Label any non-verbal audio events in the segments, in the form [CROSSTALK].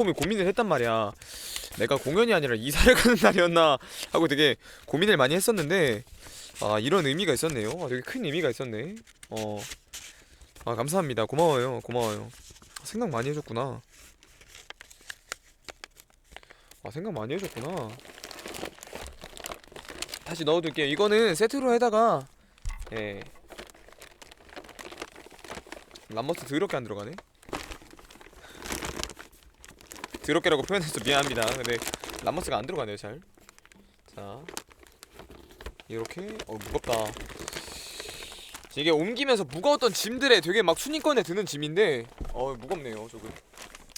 곰이 고민을 했단 말이야. 내가 공연이 아니라 이사를 [LAUGHS] 가는 날이었나 하고 되게 고민을 많이 했었는데 아 이런 의미가 있었네요. 아, 되게 큰 의미가 있었네. 어. 아 감사합니다. 고마워요. 고마워요. 생각 많이 해줬구나. 아 생각 많이 해줬구나. 다시 넣어둘게요. 이거는 세트로 해다가 예. 람머스 더럽게 안 들어가네. 더럽게라고 표현해서 미안합니다. 근데 람머스가 안 들어가네요, 잘. 자, 이렇게 어 무겁다. 이게 옮기면서 무거웠던 짐들에 되게 막 순위권에 드는 짐인데 어 무겁네요, 조금.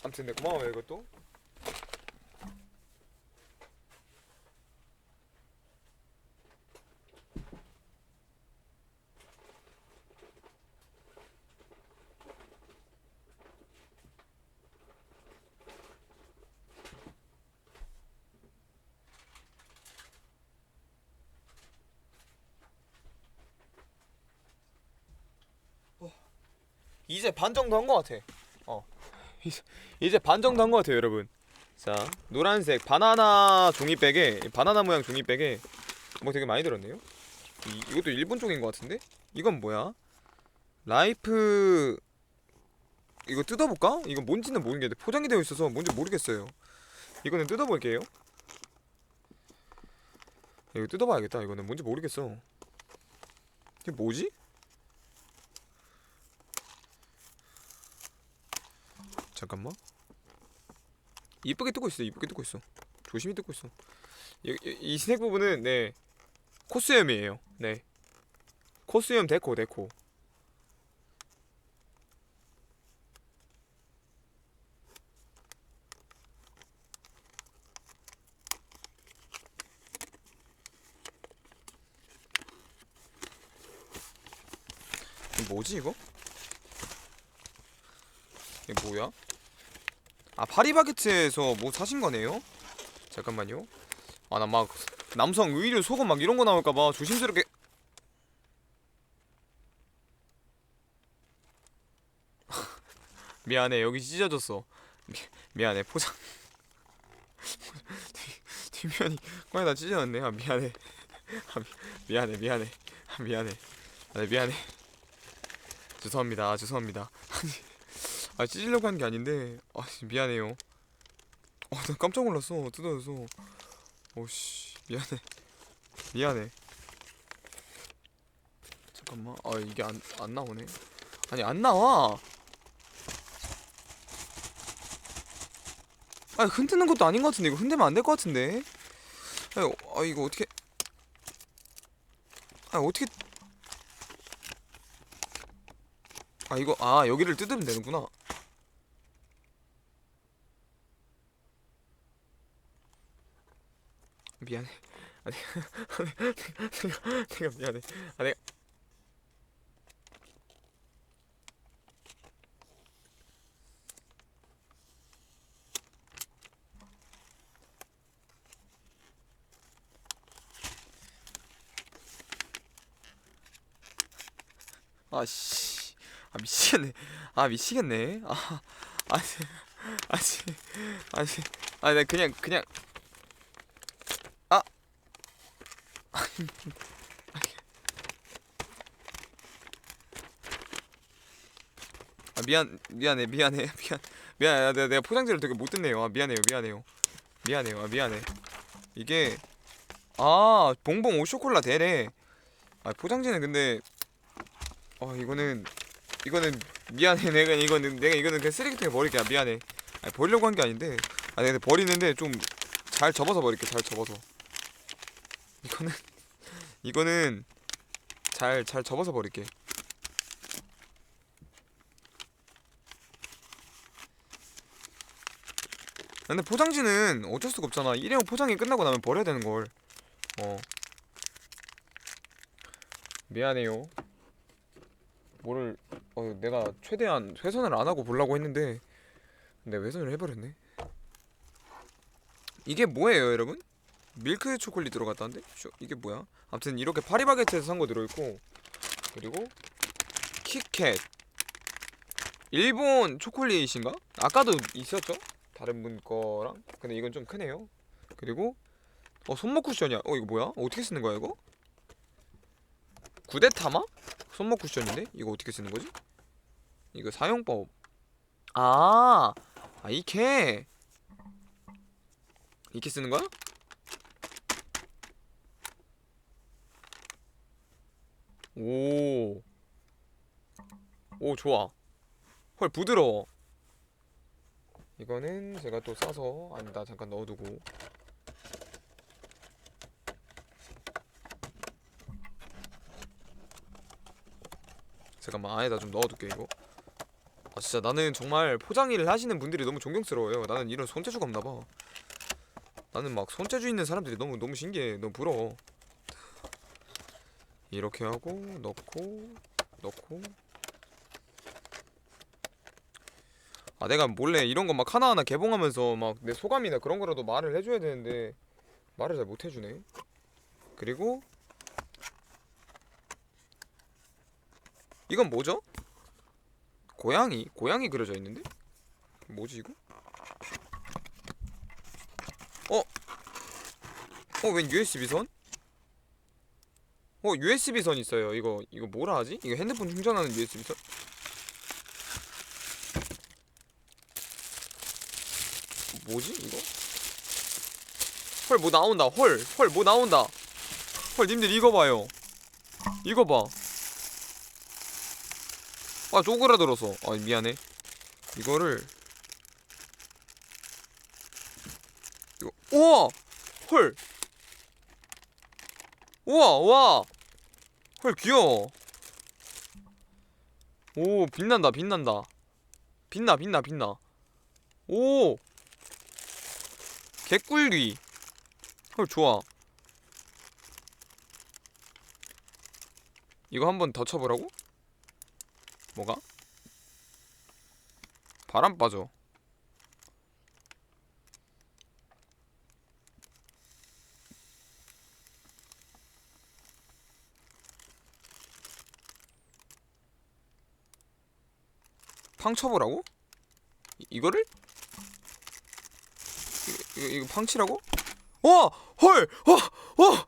아무튼 네 고마워요 이것도. 이제 반 정도 한 것 같아. 어. 이제, 반 정도 한 것 같아요, 여러분. 자, 노란색 바나나 종이백에 바나나 모양 종이백에 뭐 되게 많이 들었네요. 이, 이것도 일본 쪽인 것 같은데? 이건 뭐야? 라이프 이거 뜯어볼까? 이거 뭔지는 모르겠는데 포장이 되어 있어서 뭔지 모르겠어요. 이거는 뜯어볼게요. 이거 뜯어봐야겠다. 이거는 뭔지 모르겠어. 이게 뭐지? 잠깐만. 이쁘게 뜯고 있어. 이쁘게 뜯고 있어. 조심히 뜯고 있어. 이, 이, 이 스낵 부분은 네 코스염이에요. 네 코스염 데코 데코. 뭐지 이거? 이게 뭐야? 아 파리바게트에서 뭐 사신 거네요? 잠깐만요. 아 나 막 남성 의류 속옷 막 이런 거 나올까봐 조심스럽게. [LAUGHS] 미안해 여기 찢어졌어. 미, 미안해 포장. 뒤- [LAUGHS] 뒷면이 거의 다 찢어졌네. 아 미안해. 아, 미, 미안해 미안해. 아 미안해. 아 네, 미안해. 죄송합니다. 아, 죄송합니다. 아니 아 찢으려고 한 게 아닌데. 아 씨, 미안해요. 어나 깜짝 놀랐어. 뜯어져서. 오씨 미안해. 미안해. 잠깐만. 아 이게 안, 안 나오네. 아니 안 나와! 아 흔드는 것도 아닌 것 같은데. 이거 흔들면 안 될 것 같은데. 아, 어, 아 이거 어떻게. 아 어떻게. 아 이거 아 여기를 뜯으면 되는구나 미안해. 아, 내가, 내가, 내가 미안해. 아, 내가. 아, 씨. 아, 미치겠네. 아, 미치겠네. 아, 아니, 아니, 아니, 아니, 나 그냥, 그냥. 아 미안 미안해 미안해 [LAUGHS] 미안. 미안 아, 내가, 내가 포장지를 되게 못 뜯네요. 아 미안해요 미안해요. 미안해요 아 미안해. 이게 아 봉봉 오쇼콜라 대래 아 포장지는 근데 아 이거는 이거는 미안해. [LAUGHS] 내가 이거는 내가 이거는 그냥 쓰레기통에 버릴게. 아 미안해. 아 버리려고 한 게 아닌데. 아 내가 버리는데 좀 잘 접어서 버릴게 잘 접어서. 이거는 이거는 잘 잘 접어서 버릴게. 근데 포장지는 어쩔 수가 없잖아. 일회용 포장이 끝나고 나면 버려야 되는 걸. 어. 미안해요. 뭐를 어 내가 최대한 훼손을 안 하고 보려고 했는데 근데 훼손을 해버렸네. 이게 뭐예요 여러분? 밀크 초콜릿 들어갔다는데? 쇼, 이게 뭐야? 아무튼 이렇게 파리바게트에서 산 거 들어있고 그리고 키캣. 일본 초콜릿인가? 아까도 있었죠? 다른 분 거랑? 근데 이건 좀 크네요. 그리고 어 손목 쿠션이야. 어 이거 뭐야? 어떻게 쓰는 거야 이거? 구데타마? 손목 쿠션인데? 이거 어떻게 쓰는 거지? 이거 사용법. 아, 아 이케. 이렇게 쓰는 거야? 오, 오 좋아. 헐 부드러워. 이거는 제가 또 싸서 아니다 잠깐 넣어두고. 잠깐만 안에다 좀 넣어둘게 이거. 아 진짜 나는 정말 포장 일을 하시는 분들이 너무 존경스러워요. 나는 이런 손재주가 없나 봐. 나는 막 손재주 있는 사람들이 너무 너무 신기해. 너무 부러워. 이렇게 하고 넣고 넣고. 아 내가 몰래 이런 거 막 하나하나 개봉하면서 막 내 소감이나 그런 거라도 말을 해줘야 되는데 말을 잘 못 해주네. 그리고 이건 뭐죠? 고양이 고양이 그려져 있는데 뭐지 이거? 어? 어, 웬 USB 선? 어, USB 선 있어요. 이거 이거 뭐라 하지? 이거 핸드폰 충전하는 USB 선? 뭐지 이거? 헐 뭐 나온다. 헐, 헐 뭐 나온다. 헐 님들 이거 봐요. 이거 봐. 아 쪼그라들어서. 아 미안해. 이거를 이거 우와 헐 우와 와. 헐 귀여워. 오 빛난다 빛난다. 빛나 빛나 빛나. 오. 개꿀귀. 헐 좋아. 이거 한 번 더 쳐보라고? 뭐가? 바람 빠져 팡 쳐보라고? 이, 이거를? 이거, 이거, 팡 치라고? 와! 헐! 와! 와!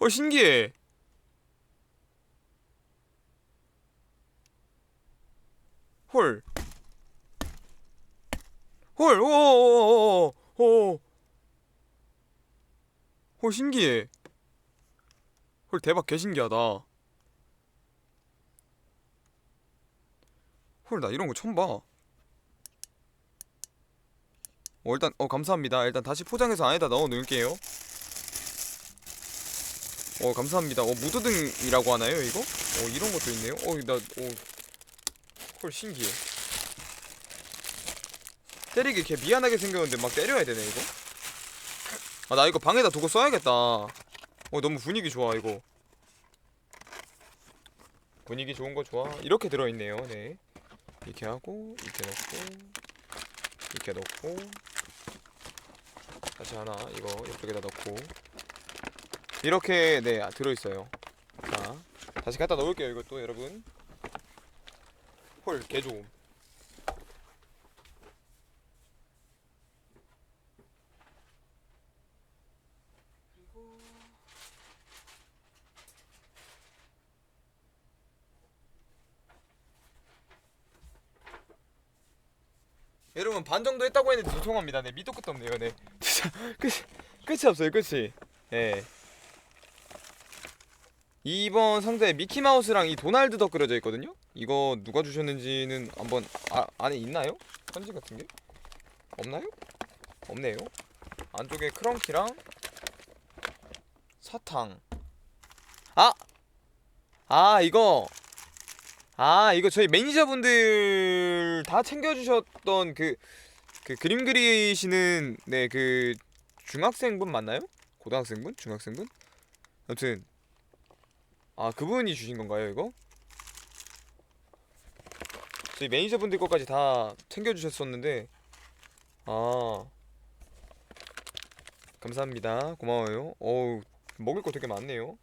헐 신기해 헐 헐! 오 오 오 오오 헐 신기해 헐 대박 개신기하다. 헐 나 이런 거 처음 봐. 어, 일단 어 감사합니다. 일단 다시 포장해서 안에다 넣어 놓을게요. 어 감사합니다. 어 무드등이라고 하나요 이거? 어 이런 것도 있네요. 어나어헐 신기해. 때리기 개 미안하게 생겼는데 막 때려야 되네 이거? 아 나 이거 방에다 두고 써야겠다 어 너무 분위기 좋아 이거. 분위기 좋은 거 좋아. 이렇게 들어있네요. 네. 이렇게 하고 이렇게 넣고 이렇게 넣고. 다시 하나 이거 이쪽에다 넣고. 이렇게 네 아, 들어있어요. 자 다시 갖다 넣을게요 이것도 여러분. 헐 개좋음 여러분 반 정도 했다고 했는데 죄송합니다. 네 밑도 끝도 없네요. 네 [LAUGHS] 진짜 끝이 끝이 없어요. 끝이. 예. 2번 상자에 미키 마우스랑 이 도날드 덕 그려져 있거든요. 이거 누가 주셨는지는 한번 아, 안에 있나요? 편지 같은 게 없나요? 없네요. 안쪽에 크런키랑 사탕. 아, 아 이거 아 이거 저희 매니저분들 다 챙겨주셨던 그, 그 그림 그리시는 네 그 중학생분 맞나요? 고등학생분? 중학생분? 아무튼 아 그분이 주신 건가요 이거? 저희 매니저분들 것까지 다 챙겨주셨었는데 아 감사합니다 고마워요 어우 먹을 거 되게 많네요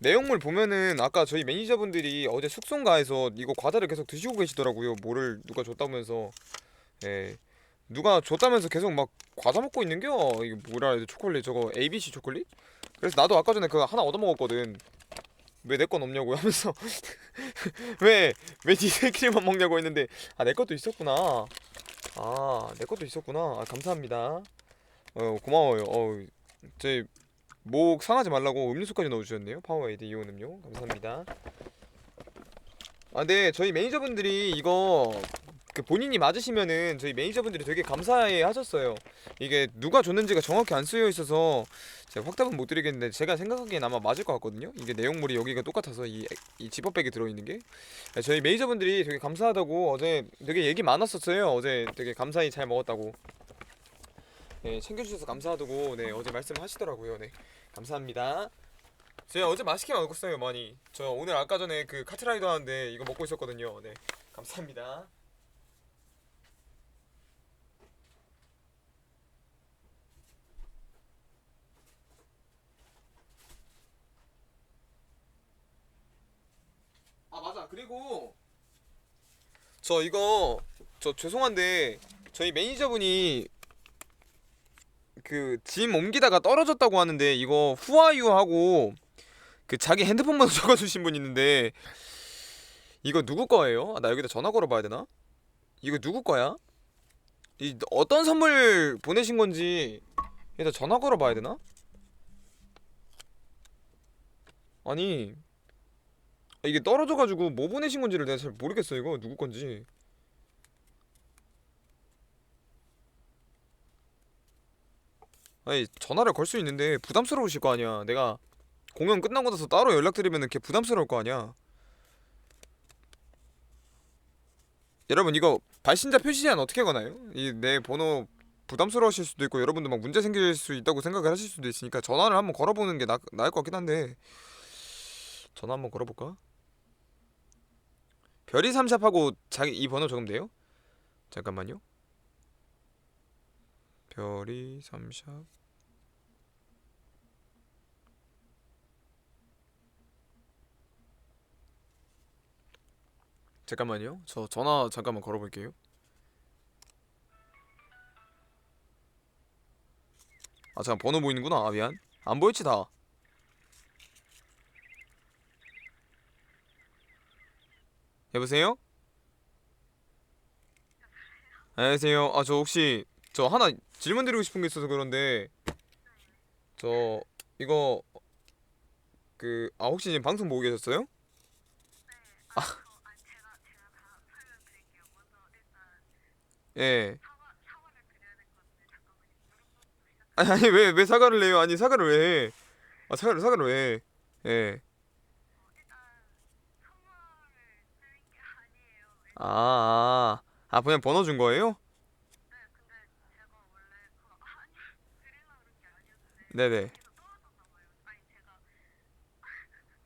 내용물 보면은 아까 저희 매니저분들이 어제 숙성가에서 이거 과자를 계속 드시고 계시더라고요. 뭐를 누가 줬다면서. 예. 누가 줬다면서 계속 막 과자 먹고 있는겨. 이게 뭐라 해야 돼? 초콜릿 저거 ABC 초콜릿? 그래서 나도 아까 전에 그거 하나 얻어 먹었거든. 왜 내 건 없냐고 하면서 [LAUGHS] 왜왜 니들끼리만 먹냐고 했는데 아 내 것도 있었구나. 아 내 것도 있었구나. 아, 감사합니다. 어 고마워요. 어 저희 목 상하지 말라고 음료수까지 넣어주셨네요. 파워에이드 이온 음료 감사합니다. 아 근데 저희 매니저분들이 이거 그 본인이 맞으시면은 저희 매니저분들이 되게 감사해 하셨어요. 이게 누가 줬는지가 정확히 안 쓰여 있어서 제가 확답은 못 드리겠는데 제가 생각하기엔 아마 맞을 것 같거든요. 이게 내용물이 여기가 똑같아서 이, 이 지퍼백에 들어있는 게 네, 저희 매니저분들이 되게 감사하다고 어제 되게 얘기 많았었어요. 어제 되게 감사히 잘 먹었다고. 네 챙겨주셔서 감사하다고 네 어제 말씀하시더라고요. 네 감사합니다. 제가 어제 맛있게 먹었어요 많이. 저 오늘 아까 전에 그 카트라이더 하는데 이거 먹고 있었거든요. 네 감사합니다. 아 맞아 그리고 저 이거 저 죄송한데 저희 매니저분이 그 짐 옮기다가 떨어졌다고 하는데 이거 후아유 하고 그 자기 핸드폰만 [LAUGHS] 적어주신 분 있는데 이거 누구 거예요? 아, 나 여기다 전화 걸어봐야 되나? 이거 누구 거야? 이 어떤 선물 보내신 건지 일단 전화 걸어봐야 되나? 아니 아, 이게 떨어져가지고 뭐 보내신 건지를 내가 잘 모르겠어 이거 누구 건지 아니 전화를 걸 수 있는데 부담스러우실 거 아니야 내가 공연 끝나고 나서 따로 연락드리면 걔 부담스러울 거 아니야 여러분 이거 발신자 표시 제한 어떻게 거나요? 이 내 번호 부담스러우실 수도 있고 여러분들 막 문제 생길 수 있다고 생각을 하실 수도 있으니까 전화를 한번 걸어보는 게 나, 나을 것 같긴 한데 전화 한번 걸어볼까? 별이 삼샵하고 자기 이 번호 적으면 돼요? 잠깐만요. 별이 삼샵 잠깐만요. 저 전화 잠깐만 걸어볼게요. 아 잠깐 번호 보이는구나. 아 미안. 안 보였지 다. 여보세요? 안녕하세요. 아 저 혹시 저 하나 질문 드리고 싶은 게 있어서 그런데 저 이거 그 아 혹시 지금 방송 보고 계셨어요? 예. 아니 아니 왜 왜 사과를 해요? 아니 사과를 왜 해? 아 사과를 사과를 왜 해? 예. 아, 아, 아 그냥 번호 준 거예요? 네네.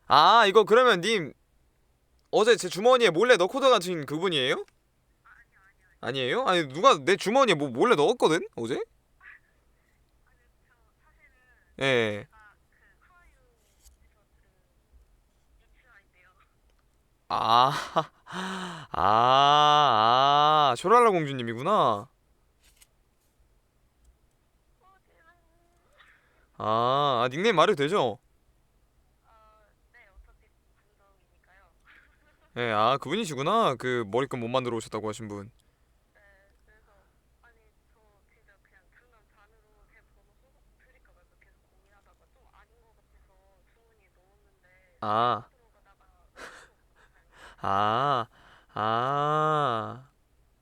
아 이거 그러면 님 어제 제 주머니에 몰래 넣고 들어가신 그분이에요? 아니에요? 아니 누가 내 주머니에 뭐 몰래 넣었거든 어제? 예. 아, [LAUGHS] 아, 아, 쇼랄라 공주님이구나. 아, 아, 닉네임 말해도 되죠? 예, 아, 그분이시구나. 그 머리끈 못 만들어 오셨다고 하신 분. 아, 아, 아,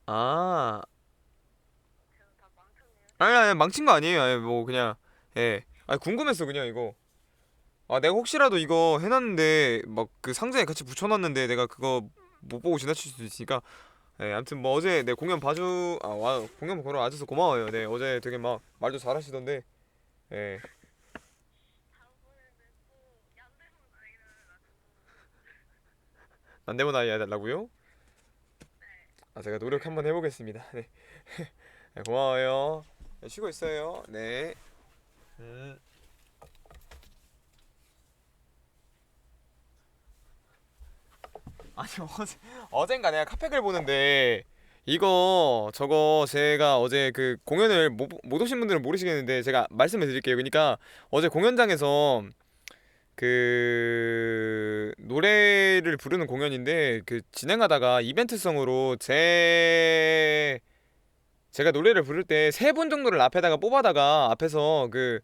아. 아니, 아니, 망친 거 아니에요. 아니, 뭐, 그냥, 예. 아니, 궁금했어, 그냥 이거. 아, 내가 혹시라도 이거 해놨는데, 막 그 상자에 같이 붙여놨는데, 내가 그거 못 보고 지나칠 수도 있으니까. 예, 아무튼 뭐 어제 내 공연 봐주, 아, 와, 공연 보러 와줘서 고마워요. 네, 어제 되게 막 말도 잘하시던데, 예. 난데모 나이 해달라고요? 아, 제가 노력 한번 해보겠습니다. 네. 네, [LAUGHS] 고마워요. 네, 쉬고 있어요. 네. 음. 아니 어제 어젠가 내가 카페글 보는데 이거 저거 제가 어제 그 공연을 못, 못 오신 분들은 모르시겠는데 제가 말씀을 드릴게요. 그러니까 어제 공연장에서 그 노래를 부르는 공연인데 그 진행하다가 이벤트성으로 제 제가 노래를 부를 때 세 분 정도를 앞에다가 뽑아다가 앞에서 그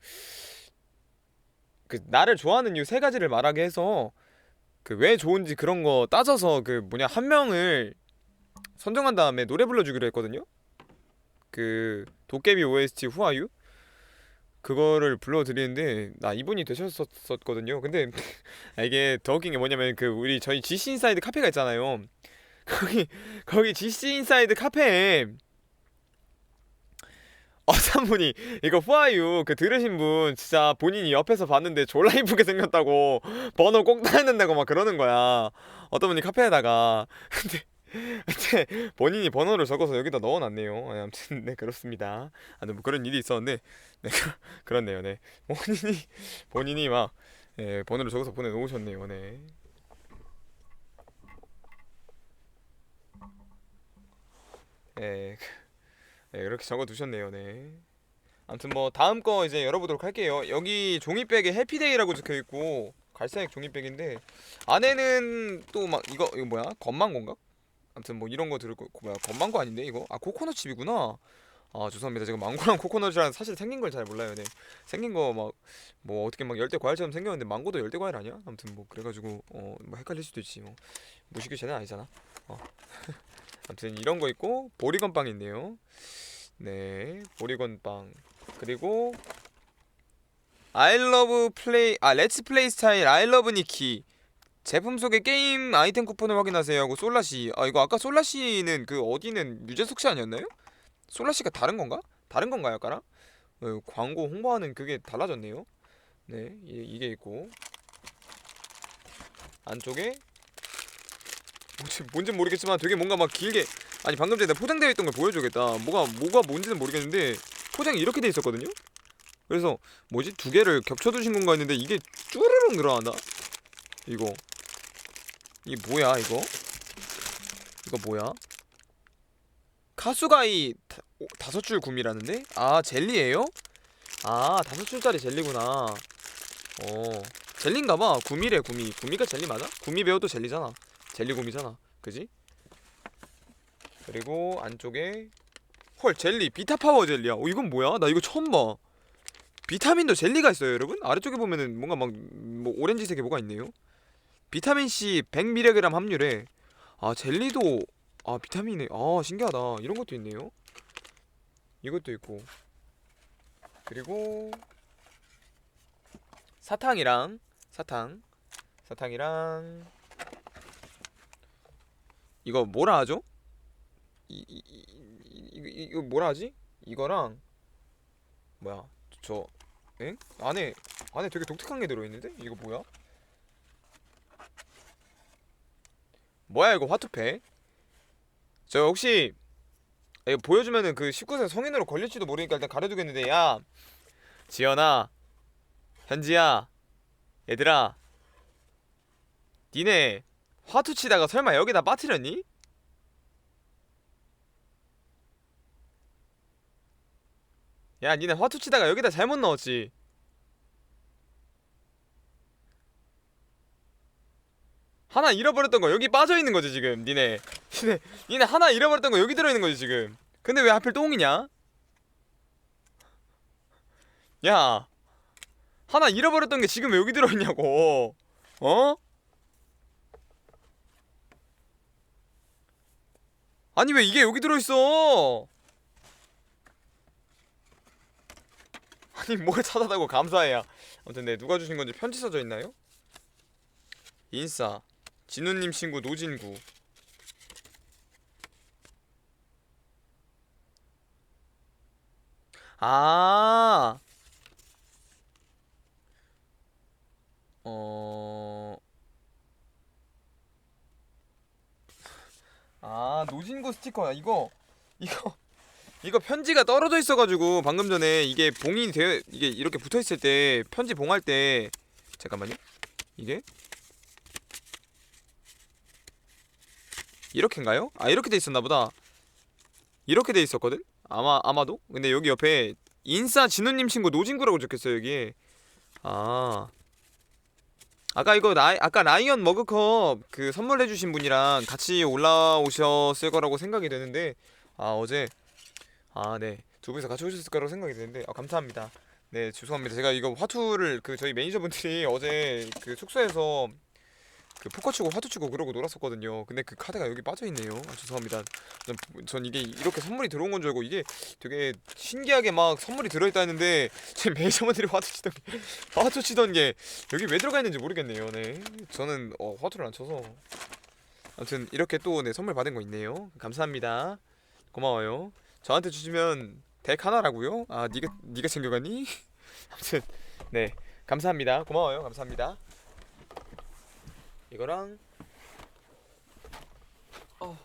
그 나를 좋아하는 이유 세 가지를 말하게 해서 그 왜 좋은지 그런 거 따져서 그 뭐냐 한 명을 선정한 다음에 노래 불러주기로 했거든요. 그 도깨비 OST 후아유 그거를 불러드리는데 나 이분이 되셨었거든요. 근데 [LAUGHS] 이게 더 웃긴 게 뭐냐면 그 우리 저희 GC 인사이드 카페가 있잖아요. 거기 거기 GC 인사이드 카페에 어떤 분이 이거 후아유 그 들으신 분 진짜 본인이 옆에서 봤는데 졸라 이쁘게 생겼다고 번호 꼭 따야 된다고 막 그러는 거야. 어떤 분이 카페에다가 [LAUGHS] 근데 근데 본인이 번호를 적어서 여기다 넣어놨네요. 아, 아무튼 네 그렇습니다. 아무튼 뭐 그런 일이 있었는데 네 그- [LAUGHS] 그렇네요. 네 본인이 본인이 막 예, 번호를 적어서 보내놓으셨네요. 네. 예, 그- 예, 이렇게 적어두셨네요. 네. 아무튼 뭐 다음 거 이제 열어보도록 할게요. 여기 종이백에 해피데이라고 적혀 있고 갈색 종이백인데 안에는 또 막 이거 이거 뭐야? 건망고인가? 아무튼 뭐 이런 거 들고 뭐야? 건망고 아닌데 이거? 아 코코넛 칩이구나. 아 죄송합니다. 제가 망고랑 코코넛이랑 사실 생긴 걸 잘 몰라요. 네. 생긴 거 막 뭐 어떻게 막 열대 과일처럼 생겼는데 망고도 열대 과일 아니야? 아무튼 뭐 그래가지고 어뭐 헷갈릴 수도 있지 뭐 무식이 쟤는 아니잖아. 어. [LAUGHS] 아무튼 이런 거 있고 보리건 빵 있네요. 네, 보리건 빵 그리고 I love play 아 렛츠 플레이 스타일 I love 니키 제품 속에 게임 아이템 쿠폰을 확인하세요 하고 솔라시 아 이거 아까 솔라시는 그 어디는 유재석 씨 아니었나요? 솔라시가 다른 건가? 다른 건가요, 아까랑? 어, 광고 홍보하는 그게 달라졌네요. 네, 이, 이게 있고 안쪽에 뭔지 뭔지 모르겠지만 되게 뭔가 막 길게 아니 방금 전에 포장되어 있던 걸 보여줘야겠다. 뭐가 뭐가 뭔지는 모르겠는데 포장이 이렇게 돼 있었거든요. 그래서 뭐지 두 개를 겹쳐 두신 건가 했는데 이게 쭈르륵 늘어난다. 이거 이게 뭐야 이거? 이거 뭐야? 카수가이 다, 오, 다섯 줄 구미라는데? 아 젤리예요? 아 다섯 줄짜리 젤리구나. 어 젤리인가봐. 구미래 구미. 구미가 젤리 맞아? 구미 배워도 젤리잖아. 젤리 구미잖아. 그지? 그리고 안쪽에 헐 젤리 비타 파워 젤리야. 어 이건 뭐야? 나 이거 처음 봐. 비타민도 젤리가 있어요, 여러분. 아래쪽에 보면은 뭔가 막 뭐 오렌지색에 뭐가 있네요. 비타민 C 100mg 함유래. 아 젤리도 아 비타민이 아 신기하다. 이런 것도 있네요. 이것도 있고 그리고 사탕이랑 사탕 사탕이랑 이거 뭐라 하죠? 이, 이, 이, 이거 뭐라 하지? 이거랑 뭐야 저 엥? 안에 안에 되게 독특한 게 들어있는데? 이거 뭐야? 뭐야 이거 화투패? 저 혹시 이거 보여주면은 그 19세 성인으로 걸릴지도 모르니까 일단 가려두겠는데 야 지연아 현지야 얘들아 니네 화투 치다가 설마 여기다 빠뜨렸니? 야 니네 화투 치다가 여기다 잘못 넣었지 하나 잃어버렸던 거 여기 빠져있는 거지 지금 니네 [LAUGHS] 니네 니네 하나 잃어버렸던 거 여기 들어있는 거지 지금 근데 왜 하필 똥이냐? 야 하나 잃어버렸던 게 지금 왜 여기 들어있냐고 어? 아니 왜 이게 여기 들어있어? 아니 뭘 찾아다고 감사해야 아무튼 네 누가 주신 건지 편지 써져 있나요? 인싸. 진우님 친구 노진구. 아. 어... 아 노진구 스티커야 이거 이거 이거 편지가 떨어져 있어가지고 방금 전에 이게 봉이 되어 이게 이렇게 붙어 있을 때 편지 봉할 때 잠깐만요 이게 이렇게인가요? 아 이렇게 돼 있었나 보다 이렇게 돼 있었거든? 아마 아마도? 근데 여기 옆에 인싸 진우님 친구 노진구라고 적혔어요 여기 아 아까 이거 라 아까 라이언 머그컵 그 선물해 주신 분이랑 같이 올라오셨을 거라고 생각이 되는데 아 어제 아 네. 두 분이서 같이 오셨을 거라고 생각이 되는데 아 감사합니다. 네 죄송합니다. 제가 이거 화투를 그 저희 매니저분들이 어제 그 숙소에서 그 포커 치고 화투 치고 그러고 놀았었거든요. 근데 그 카드가 여기 빠져 있네요. 아 죄송합니다. 전, 전 이게 이렇게 선물이 들어온 건 줄 알고 이게 되게 신기하게 막 선물이 들어있다 했는데 [LAUGHS] 제 매니저분들이 화투 치던 게 화투 치던 게 여기 왜 들어가 있는지 모르겠네요. 네. 저는 어, 화투를 안 쳐서. 아무튼 이렇게 또 네 선물 받은 거 있네요. 감사합니다. 고마워요. 저한테 주시면 덱 하나라고요? 아 니가 니가 챙겨가니? [LAUGHS] 아무튼 네. 감사합니다. 고마워요. 감사합니다 이거랑 어.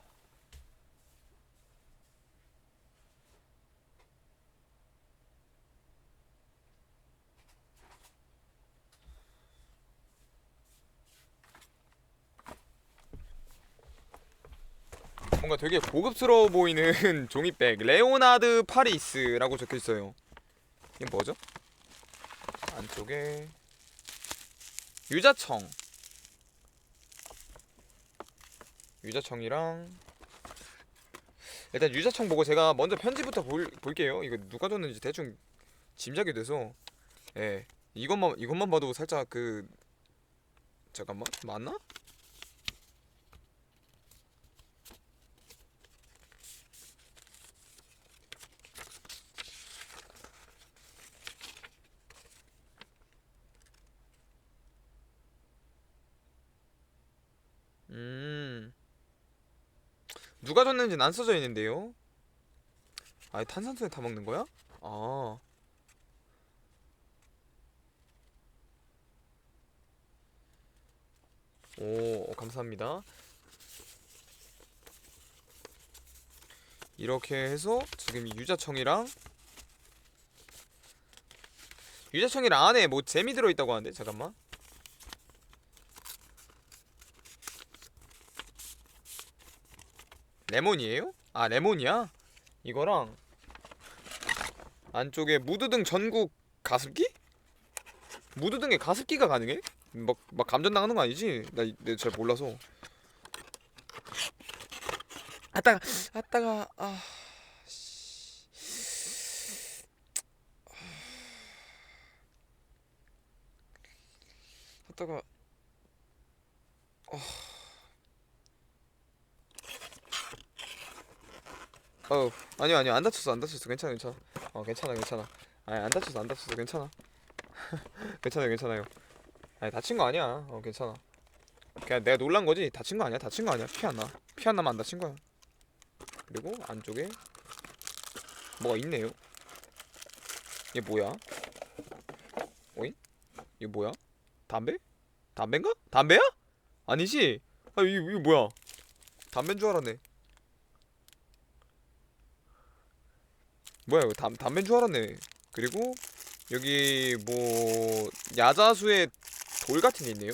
뭔가 되게 고급스러워 보이는 [LAUGHS] 종이백 레오나드 파리스라고 적혀 있어요. 이게 뭐죠? 안쪽에 유자청 유자청이랑 일단 유자청 보고 제가 먼저 편지부터 볼, 볼게요. 이거 누가 줬는지 대충 짐작이 돼서 예 이것만 이것만 봐도 살짝 그 잠깐만 맞나? 음 누가 줬는지는 안 써져 있는데요. 아 탄산수에 타 먹는 거야? 아 오, 어, 감사합니다. 이렇게 해서 지금 이 유자청이랑 유자청이랑 안에 뭐 잼이 들어있다고 하는데 잠깐만 레몬이에요? 아 레몬이야? 이거랑 안쪽에 무드등 전국 가습기? 무드등에 가습기가 가능해? 막, 막 감전 당하는 거 아니지? 나 내가 잘 몰라서 아따가 아따가 아 씨. 아따가 어 아니요 아니요. 안 다쳤어 안 다쳤어. 괜찮아 괜찮아. 어 괜찮아 괜찮아. 아니 안 다쳤어 안 다쳤어. 괜찮아. [LAUGHS] 괜찮아요 괜찮아요. 아니 다친 거 아니야. 어 괜찮아. 그냥 내가 놀란 거지. 다친 거 아니야? 다친 거 아니야? 피 안 나. 피 안 나면 안 다친 거야. 그리고 안쪽에 뭐가 있네요. 이게 뭐야? 어잉 이게 뭐야? 담배? 담배인가? 담배야? 아니지? 아 이게, 이게 뭐야? 담배인 줄 알았네 뭐야 이거 담, 담배인 줄 알았네 그리고 여기 뭐 야자수의 돌 같은 게 있네요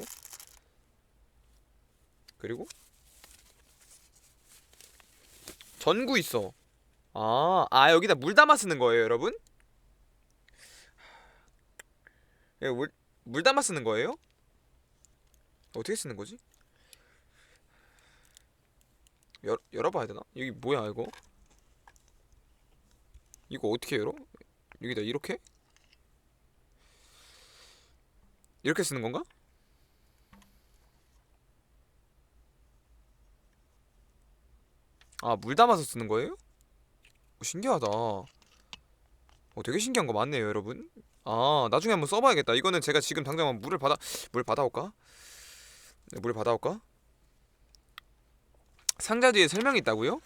그리고 전구 있어 아, 아 여기다 물 담아 쓰는 거예요 여러분? 물, 물 담아 쓰는 거예요? 어떻게 쓰는 거지? 열, 열어봐야 되나? 여기 뭐야 이거? 이거 어떻게 열어? 여기다 이렇게? 이렇게 쓰는 건가? 아, 물 담아서 쓰는 거예요? 어, 신기하다. 어, 되게 신기한 거 많네요, 여러분. 아, 나중에 한번 써봐야겠다. 이거는 제가 지금 당장 물을 받아, 물 받아올까? 네, 물 받아올까? 상자 뒤에 설명이 있다고요?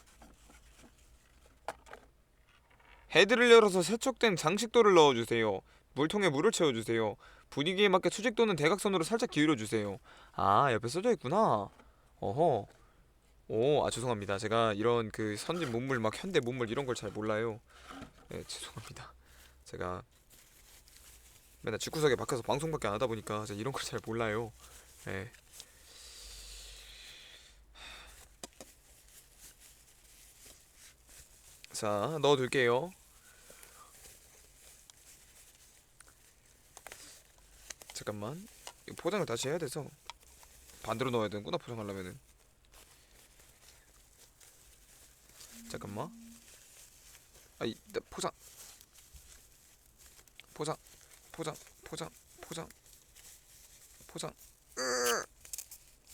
헤드를 열어서 세척된 장식도를 넣어주세요. 물통에 물을 채워주세요. 분위기에 맞게 수직도는 대각선으로 살짝 기울여주세요. 아 옆에 써져 있구나. 어허. 오, 아 죄송합니다. 제가 이런 그 선진 문물 막 현대 문물 이런 걸 잘 몰라요. 네, 죄송합니다. 제가 맨날 집구석에 박혀서 방송밖에 안 하다 보니까 제가 이런 걸 잘 몰라요. 네. 자 넣어둘게요 잠깐만. 이거 포장을 다시 해야 돼서 반대로 넣어야 되는구나 포장하려면은. 잠깐만. 아이 나 포장. 포장 포장 포장 포장. 포장. 으.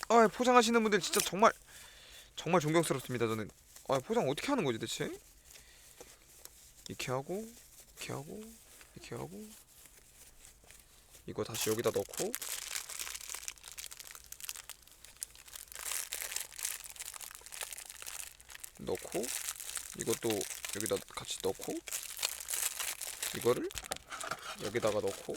아 포장하시는 분들 진짜 정말 정말 존경스럽습니다 저는. 아 포장 어떻게 하는 거지 대체? 이렇게 하고 이렇게 하고 이렇게 하고 이거 다시 여기다 넣고. 넣고 이것도 여기다 같이 넣고 이거를 여기다가 넣고.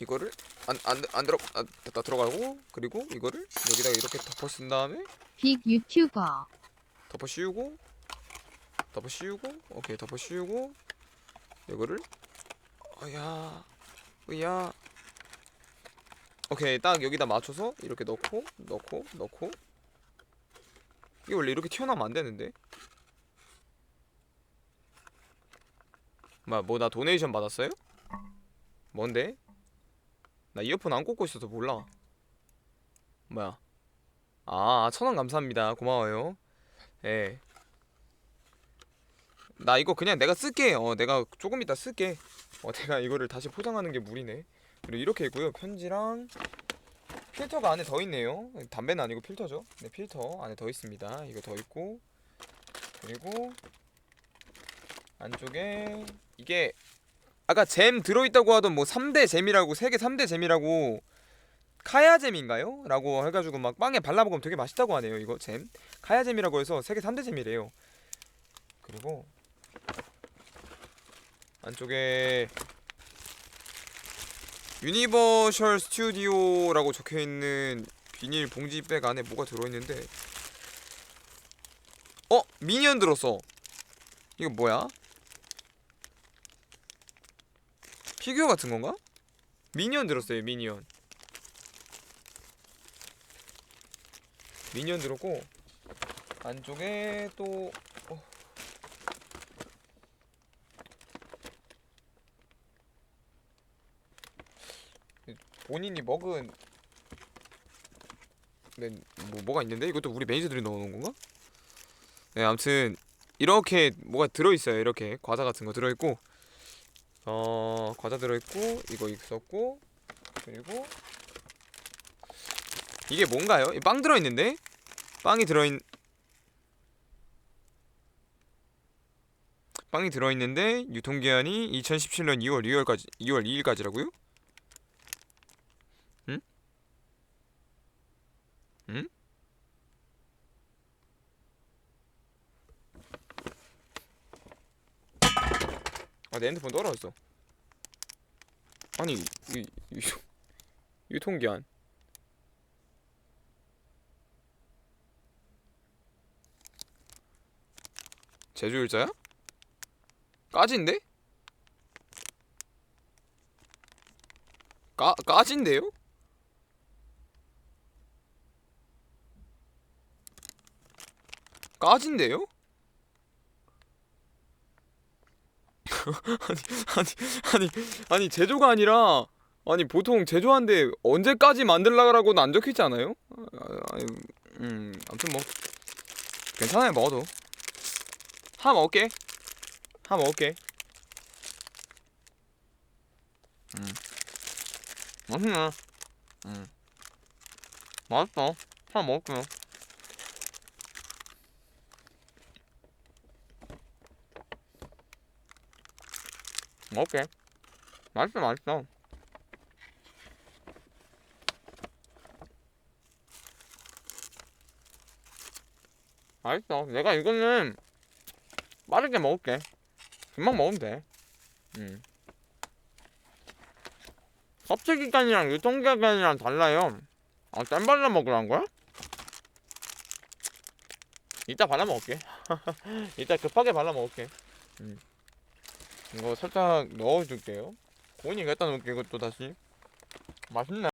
이거를 안 안 안 들어 아, 다 들어가고. 그리고 이거를 여기다가 이렇게 덮어 쓴 다음에 빅 유튜버. 덮어 씌우고 덮어 씌우고 오케이 덮어 씌우고 이거를 어야 으야. 오케이 딱 여기다 맞춰서 이렇게 넣고 넣고 넣고. 이게 원래 이렇게 튀어나오면 안 되는데? 뭐야 뭐 나 도네이션 받았어요? 뭔데? 나 이어폰 안 꽂고 있어서 몰라. 뭐야. 아 천원 감사합니다. 고마워요. 예. 나 이거 그냥 내가 쓸게. 어, 내가 조금 이따 쓸게. 어, [LAUGHS] 내가 이거를 다시 포장하는 게 무리네. 그리고 이렇게 있고요. 편지랑 필터가 안에 더 있네요. 담배는 아니고 필터죠. 네, 필터 안에 더 있습니다. 이거 더 있고 그리고 안쪽에 이게 아까 잼 들어있다고 하던 뭐 3대 잼이라고 세개 3대 잼이라고 카야잼인가요? 라고 해가지고 막 빵에 발라먹으면 되게 맛있다고 하네요 이거 잼 카야잼이라고 해서 세개 3대 잼이래요 그리고 안쪽에 유니버셜 스튜디오라고 적혀있는 비닐 봉지백 안에 뭐가 들어있는데 어? 미니언 들었어 이거 뭐야? 피규어 같은 건가? 미니언 들었어요 미니언 미니언 들었고 안쪽에 또 어. 본인이 먹은 네, 뭐 뭐가 있는데 이것도 우리 매니저들이 넣어놓은 건가? 네 아무튼 이렇게 뭐가 들어있어요 이렇게 과자 같은 거 들어있고 어 과자 들어있고 이거 있었고 그리고 이게 뭔가요? 이빵 들어있는데 빵이 들어있 빵이 들어있는데 유통기한이 2017년 2월 2월까지 2월 2일까지라고요? 응? 아, 내 핸드폰 떨어졌어. 아니, 이, 이, 유통기한. 제조일자야? 까진데? 까 까진데요? 까진데요? [LAUGHS] 아니 아니 아니 아니 제조가 아니라 아니 보통 제조한데 언제까지 만들라고는 안 적혀있지 않아요? 아, 아니, 음 아무튼 뭐 괜찮아요 먹어도. 하나 먹을게. 하나 먹을게. 음. 맛있네. 음. 맛있어. 하나 먹을게요 먹을게 맛있어 맛있어. 맛있어. 내가 이거는 빠르게 먹을게. 금방 먹으면 돼. 음. 섭취 기간이랑 유통 기간이랑 달라요. 아, 땀 발라 먹으란 거야? 이따 발라 먹을게. [LAUGHS] 이따 급하게 발라 먹을게. 음. 이거 살짝 넣어줄게요. 고은이가 갖다 놓을게 이것도 다시. 맛있네